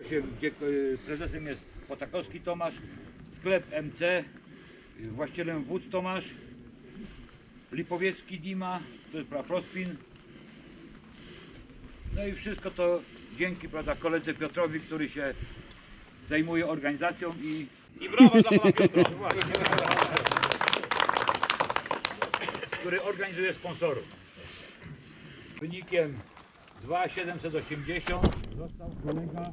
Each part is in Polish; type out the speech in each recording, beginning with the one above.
gdzie e, prezesem jest Potakowski Tomasz, sklep MC, e, właścicielem Wódz Tomasz, Lipowiecki Dima, to jest prawda, Prospin. No i wszystko to dzięki prawda, koledze Piotrowi, który się zajmuje organizacją i I brawa dla pana Piotra. który organizuje sponsorów. Wynikiem 2,780 został kolega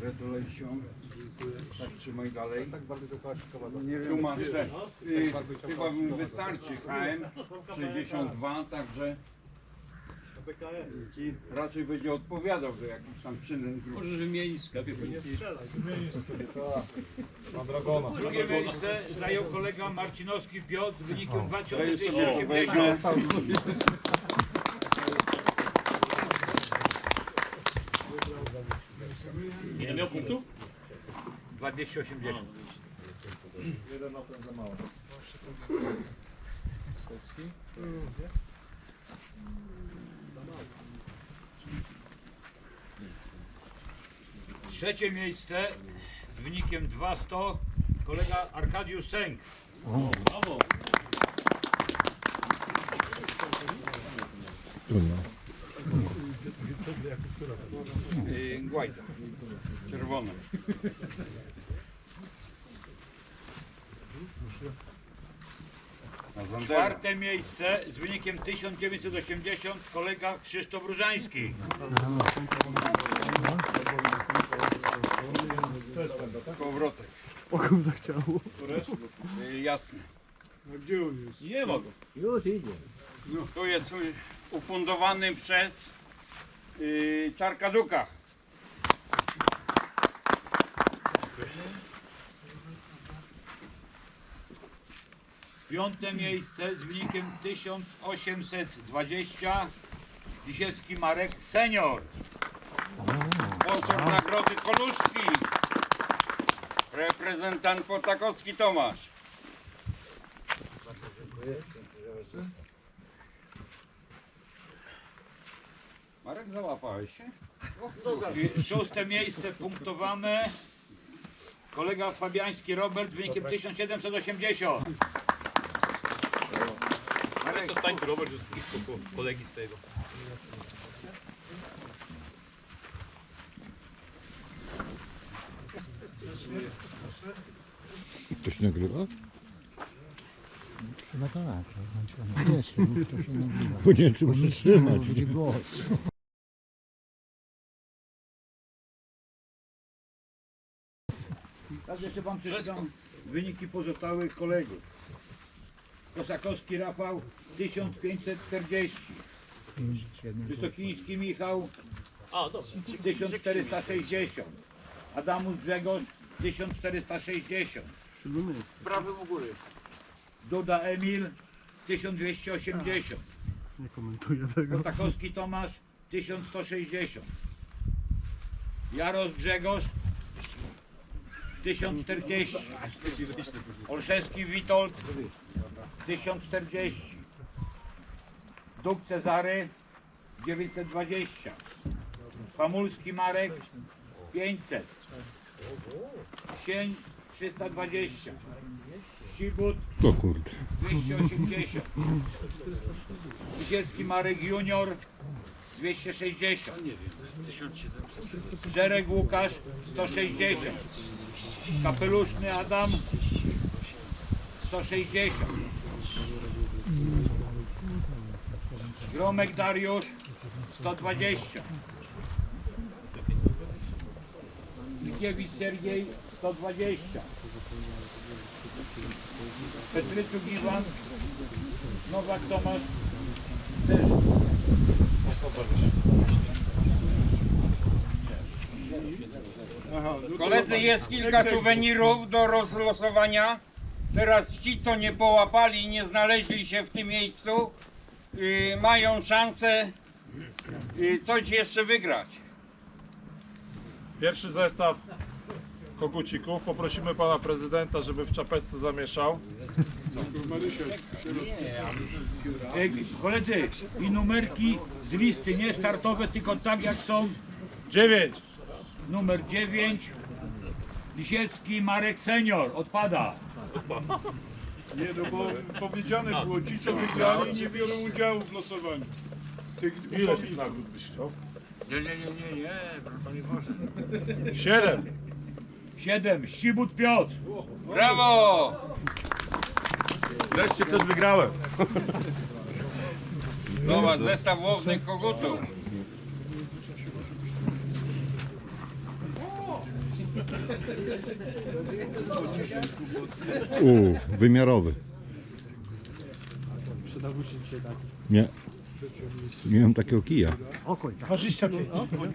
Gratulacjom. Tak trzymaj dalej. Tak bardzo Nie wiem, masz y, chyba mi wystarczy KM 62, także raczej będzie odpowiadał za jakiś tam czyn. Możesz wymienić sklepie. Drugie miejsce zajął kolega Marcinowski Piotr wynikiem To 280. Jeden ten za mało. Trzecie miejsce z wynikiem 200 kolega Arkadiusz Sęk. Brawo. Y, Guajda. Czerwone. Na Zanderę. Czwarte miejsce z wynikiem 1980 kolega Krzysztof Różański. Kołowrotek. Okom zachciało. Y, Jasne. Nie ma go. Tu jest y, ufundowany przez y, Czarkaduka. Piąte miejsce z wynikiem 1820 Lisiecki Marek Senior. Sponsor nagrody Koluszki. Reprezentant Potakowski Tomasz. Marek, załapałeś się? I Szóste miejsce punktowane kolega Fabiański Robert z wynikiem 1780. Ale to stań Robert, jest blisko ko- kolegi swojego. To się nagrywa? No tak, no, wiesz, no, to się nagrywa. Bo nie wiem, czy muszę trzymać. Głos. Teraz jeszcze wam przeczytam wyniki pozostałych kolegów. Kosakowski Rafał 1540. Wysokiński Michał A, dobrze. 1460. Adamus Grzegorz 1460. Prawy u góry. Duda Emil 1280. Nie komentuję tego. Kotakowski Tomasz 1160. Jaros Grzegorz 1040. Olszewski Witold 1040. Duk Cezary 920. Famulski Marek 500. Sień 320. Sibut O kurde. 280. Lisiecki Marek Junior 260. Żerek Łukasz 160. Kapeluszny Adam 160. Gromek Dariusz 120. Mikiewicz Sergiej 120. Petryczuk Iwan Nowak Tomasz też Koledzy, jest kilka suwenirów do rozlosowania. Teraz ci, co nie połapali i nie znaleźli się w tym miejscu, y, mają szansę y, coś jeszcze wygrać. Pierwszy zestaw kogucików. Poprosimy pana prezydenta, żeby w czapeczce zamieszał. E, Koledzy, i numerki z listy, nie startowe, tylko tak jak są. 9. Numer 9. Lisiecki Marek Senior, odpada. Nie, no bo powiedziane było, ci co wygrali nie biorą udziału w losowaniu. Tych Ile tych nagród byś chciał? Nie, nie, nie, nie, nie, proszę nie może. 7. 7. Ścibut Piotr. Brawo! Wreszcie coś wygrałem. Nowa zestaw łownych kogutów. U, wymiarowy. Nie. Miałem takiego kija.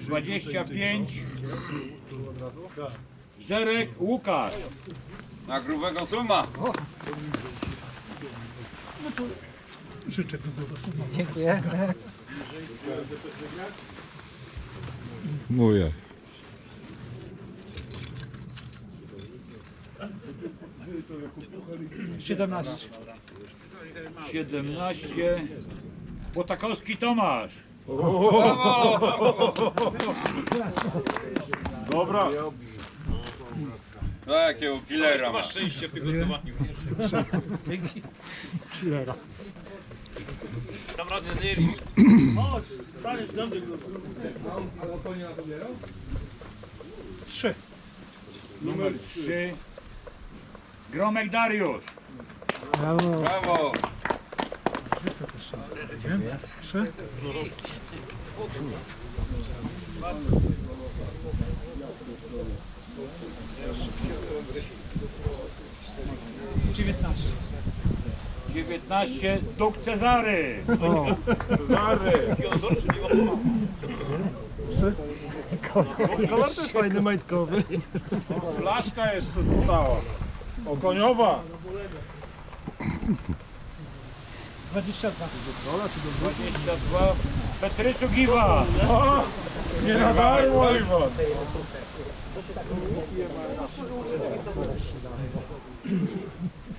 25. Żerek Łukasz. Na grubego suma. Dziękuję. Mówię. Siedemnaście. 17. Potakowski Tomasz. Dobra. No jakiego killera ma. Szczęście w tym głosowaniu. Sam rady nie licz. Numer 3. Gromek Dariusz. Brawo! dziewiętnaście Duk Cezary. Cezary. Kolor też fajny majtkowy. Blaszka jeszcze została. Okoniowa. 22 Petrycu Giwa. O, nie na darmo, Iwan.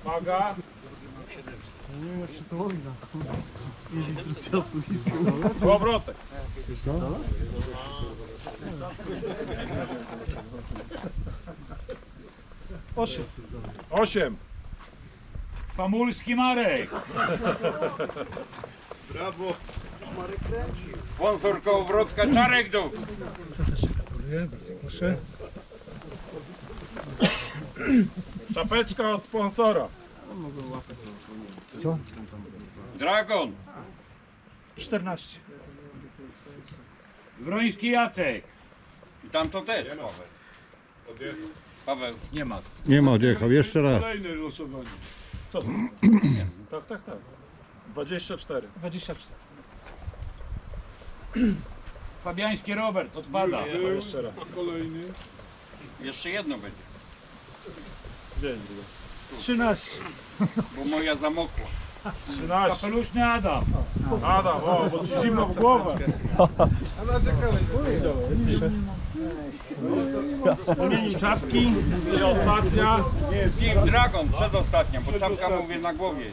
Maga. Powrotek. Osiem. Osiem. Famulski Marek. Brawo. Sponsor kołowrotka Czarek Duk. Czapeczka od sponsora. Dragon. 14. Wroński Jacek. I tam to też. Paweł. Nie ma. Nie ma odjechał. Jeszcze raz. Kolejne losowanie. Co? tak, tak, tak. 24. 24. Fabiański Robert, odpada. Był Jeszcze raz. kolejny. Jeszcze jedno będzie. Dzień. 13. Bo moja zamokła. 13. Kapeluszny Adam. Adam, o, bo ci zimno w głowę. Wymienić czapki i ostatnia. Team Dragon przedostatnia, bo czapka mówię na głowie.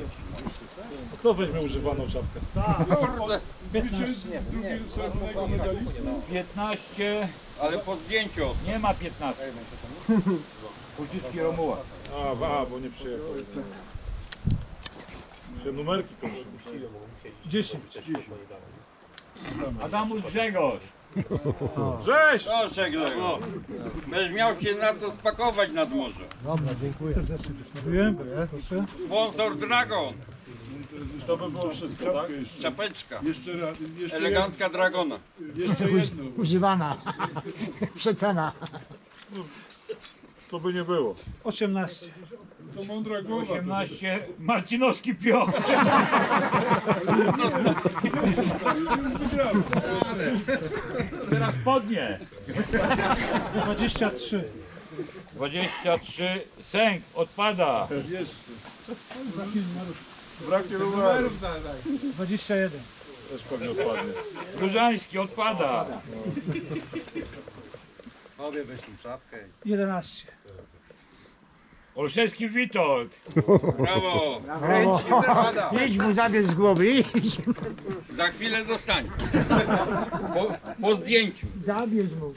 Kto weźmie używaną czapkę? Zwycięzcy drugiego srebrnego medalisty. 15. Ale po zdjęciu. Nie ma 15. Puścicki Romuła. A, ba, a, bo nie przyjechał. Się numerki kończą. 10. Adamus Grzegorz. Cześć! Proszę Glego. Będziesz miał się na co spakować nad morze. Dobra, dziękuję. Sponsor Dragon. To by było wszystko, tak? Czapeczka. Jeszcze raz, jeszcze, Elegancka Dragona. jeszcze jedno. Używana. Przecena. Co by nie było. 18. To mądra głowa. 18. Marcinowski Piotr. Teraz podnie. 23. 23 Sęk odpada. Braknie numerów. 21. Też pewnie odpadnie. Różański odpada. 11. Olszewski Witold. Brawo! Idź mu zabierz z głowy, idź. Za chwilę dostanie. Po, po zdjęciu. Zabierz mu.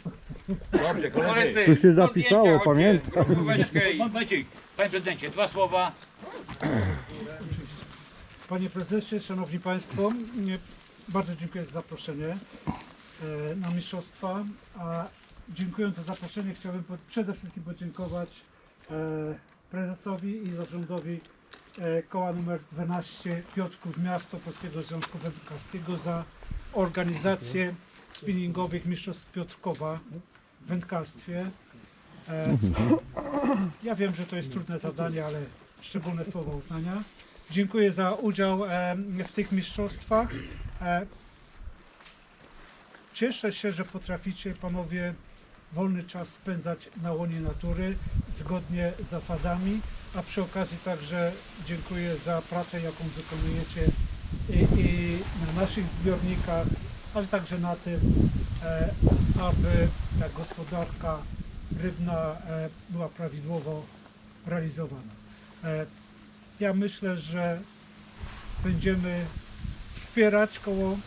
Dobrze, koledzy. Tu się zapisało, pamiętam. Panie prezydencie, dwa słowa. Panie prezesie, szanowni państwo, bardzo dziękuję za zaproszenie e, na mistrzostwa. A dziękując za zaproszenie chciałbym przede wszystkim podziękować prezesowi i zarządowi e, koła numer 12 Piotrków Miasto Polskiego Związku Wędkarskiego za organizację spinningowych mistrzostw Piotrkowa w wędkarstwie. E, ja wiem, że to jest trudne zadanie, ale szczególne słowa uznania. Dziękuję za udział e, w tych mistrzostwach. E, Cieszę się, że potraficie panowie wolny czas spędzać na łonie natury zgodnie z zasadami, a przy okazji także dziękuję za pracę, jaką wykonujecie i, i na naszych zbiornikach, ale także na tym, e, aby ta gospodarka rybna e, była prawidłowo realizowana. E, ja myślę, że będziemy wspierać koło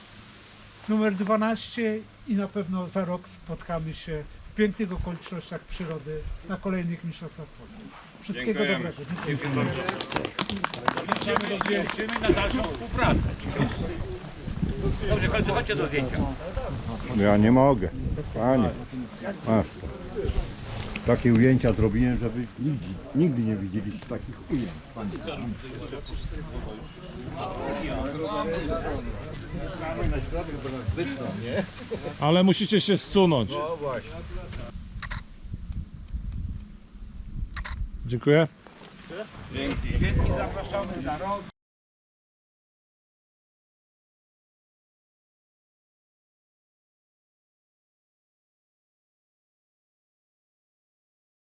numer 12 i na pewno za rok spotkamy się pięknych okolicznościach przyrody na kolejnych mistrzostwach Polski. Wszystkiego Dziękujemy. dobrego. Dziękuję. Liczymy, liczymy na dalszą współpracę. Dobrze, koledzy, chodźcie do zdjęcia. Ja nie mogę. Panie. Masz. Takie ujęcia zrobiłem, żeby nigdy, nigdy nie widzieliście takich ujęć. Panie. Ale musicie się zsunąć. Dziękuję. Dzięki, zapraszamy za rok.